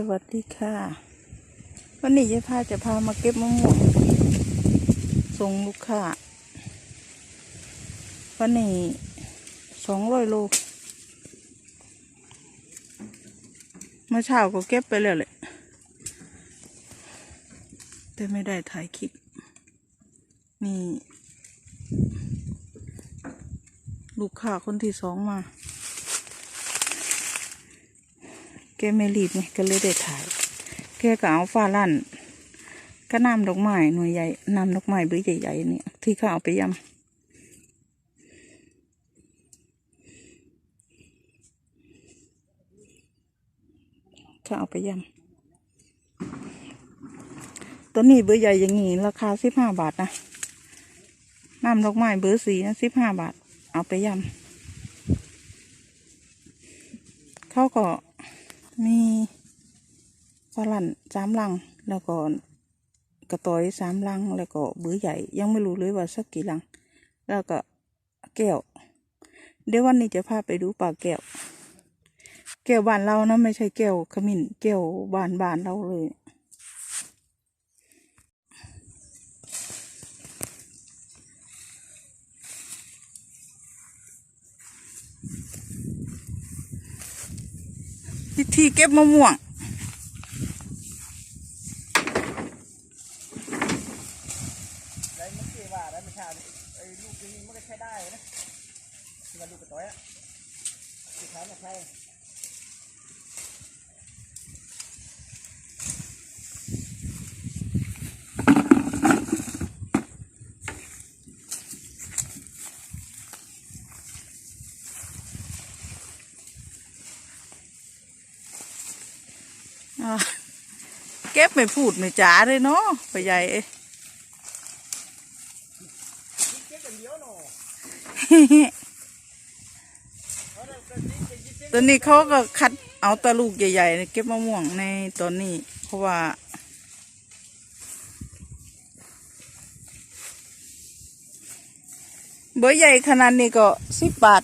สวัสดีค่ะ วันนี้ยายพาจะพามาเก็บมะม่วงส่งลูกค้าวันนี้สองร้อยโลเมื่อเช้าก็เก็บไปแล้วแหละแต่ไม่ได้ถ่ายคลิป นี่ ลูกค้าคนที่สองมา แกไม่รีบไงก็เลยได้ถ่าย แกก็เอาฟ้าลั่นก็น้ำดอกไม้หน่วยใหญ่น้ำดอกไม้เบอร์ใหญ่ๆเนี่ยที่เขาเอาไปยำเขาเอาไปยำตัวนี้เบอร์ใหญ่อย่างนี้ราคาสิบห้าบาทนะน้ำดอกไม้เบอร์สีนะสิบห้าบาท เอาไปยำเขาก็ มีฝรั่นสามลัง แล้วก็กระต่อยสามลัง แล้วก็บื้อใหญ่ ยังไม่รู้เลยว่าสักกี่ลัง แล้วก็แก้ว เดี๋ยววันนี้จะพาไปดูปลาแก้ว แก้วบ้านเรานะไม่ใช่แก้วขมิ้น แก้วบ้านบ้านเราเลย วิธีเก็บมะม่วงได้มันคือว่าได้มันชาไอ้ลูกนี้มันก็ใช้ได้นะที่มันลูกกระต้อยอะที่เขาเนี่ยใช้ เก็บไม่พูดไม่จ๋าเลยเนาะไปใหญ่เอ้ยเก็บกันเดียวเนาะตอนนี้เขาก็คัดเอาแตะลูกใหญ่ๆเก็บมะม่วงในตอนนี้ เพราะว่าเบอร์ใหญ่ขนาดนี้ก็สิบบาท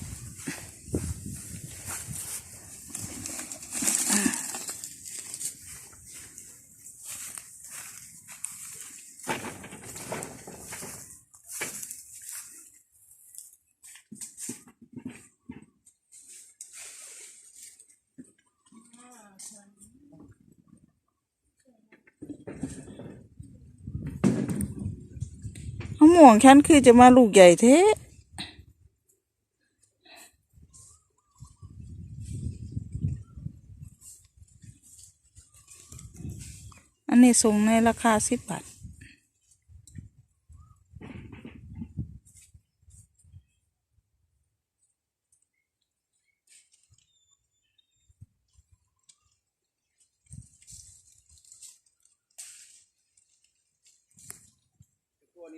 มะม่วงฉันคือจะมาลูกใหญ่เท้อันนี้ส่งในราคาสิบบาท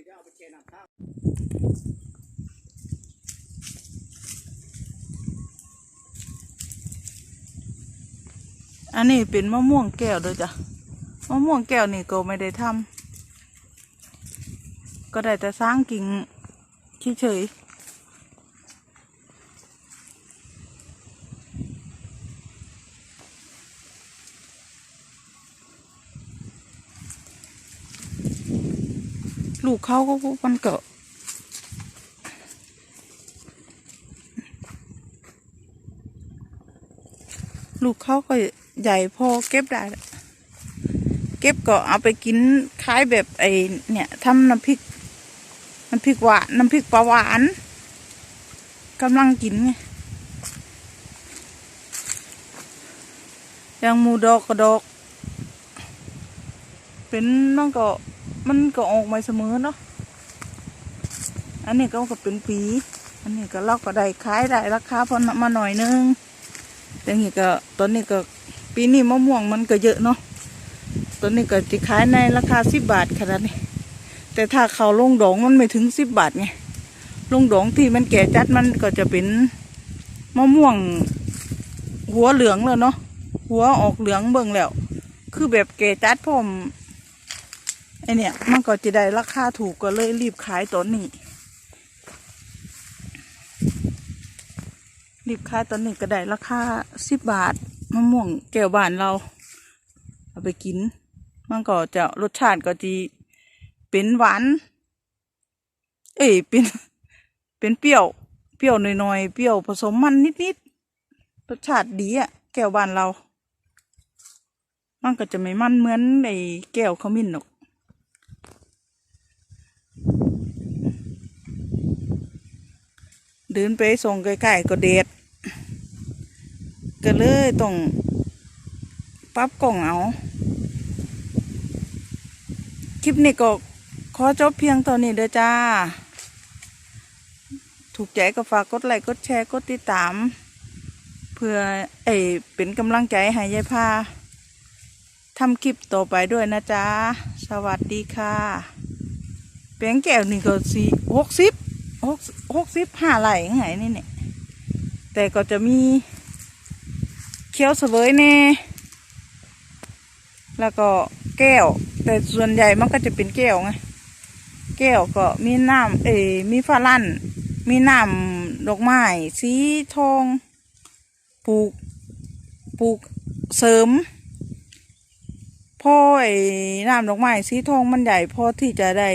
ตัวนี้ได้เอาไปเชน้ำข้าวอันนี้เป็นมะม่วงแก้วเด้วยจ้ะมะม่วงแก้วนี่ก็ไม่ได้ทำก็ได้แต่สร้างกิ่งเฉยๆ ลูกเขาก็มันก็ลูกเขาก็ใหญ่พอเก็บได้ เก็บก็เอาไปกินคล้ายแบบไอเนี่ยทำน้ำพริก น้ำพริกหวานน้ำพริกปลาหวานกำลังกินไงอย่างมูดอกกระดอก เป็นมันก็ มันก็ออกมาเสมอเนาะ อันนี้ก็ก็เป็นปี อันนี้ก็เราก็ได้ขายได้ราคาพอมาหน่อยนึงแต่นี่ก็ตอนนี้ก็ปีนี้มะม่วงมันก็เยอะเนาะตอนนี้ก็จะขายในราคาสิบบาทขนาดนี้ แต่ถ้าเขาลงดองมันไม่ถึงสิบบาทไง ลงดองที่มันแก่จัดมันก็จะเป็นมะม่วงหัวเหลืองแล้วเนาะ หัวออกเหลืองเบิ่งแล้ว คือแบบแก่จัดพร้อม ไอเนี่ยมันก็จะได้ราคาถูกก็เลยรีบขายตอนนี้ รีบขายตอนนี้ก็ได้ราคาสิบบาทมะม่วงแก้วบานเรา เอาไปกิน มันก็จะรสชาติก็จะเป็นหวาน เอ้ยเป็นเป็นเปรี้ยว เปรี้ยวหน่อยๆเปรี้ยวผสมมันนิดๆรสชาติดีอะแก้วบ้านเรา มันก็จะไม่มันเหมือนไอ้แก้วขมิ้นหรอก เดินไปส่งใกล้ๆก็เด็ดก็เลยต้องปรับกล่องเอาคลิปนี้ก็ขอจบเพียงเท่านี้เด้อจ้า ถูกใจก็ฝากกดไลค์กดแชร์กดติดตาม เพื่อเอยเป็นกำลังใจให้ยายพาทำคลิปต่อไปด้วยนะจ๊ะ สวัสดีค่ะ แปลงแก้วนี่ก็สี่หกสิบ หกหกสิบห้าไหลไงนี่เนี่ยแต่ก็จะมีเคียวเสวยแน่แล้วก็แก้ว แต่ส่วนใหญ่มันก็จะเป็นแก้วไงแก้วก็มีน้ำเอมีฝรั่นมีน้ำดอกไม้สีทองปลูกปลูกเสริมพ่อไอ้น้ำดอกไม้สีทองมันใหญ่พอที่จะได้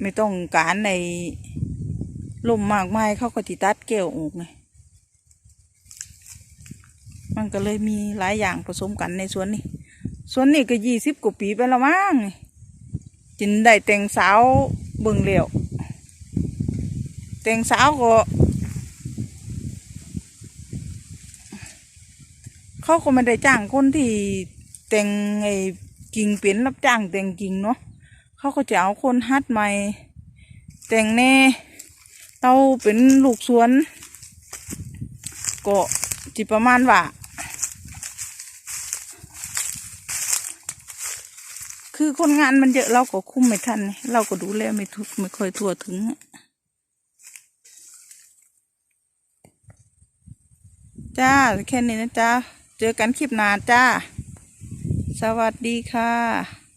ไม่ต้องการใน ลมมากไมายเขาก็ติตัดแก้วออกไงมันก็เลยมีหลายอย่างผสมกันในสวนนี้สวนนี้ก็ยี่สิบกว่าปีไปแล้วมั้งจินได้แต่งสาวเบิ่งเหลวแต่งสาวก็เขาก็ไม่ได้จ้างคนที่แต่งไอ้กิ่งเป็นรับจ้างแต่งกิ่งเนาะเขาก็จะเอาคนฮัดใหม่แต่งแน่ เราเป็นลูกสวนก็จิประมาณว่า คือคนงานมันเยอะเราก็คุ้มไม่ทัน เราก็ดูแลไม่ทุกไม่ค่อยทั่วถึงจ้า แค่นี้นะจ้า เจอกันคลิปหน้าจ้า สวัสดีค่ะ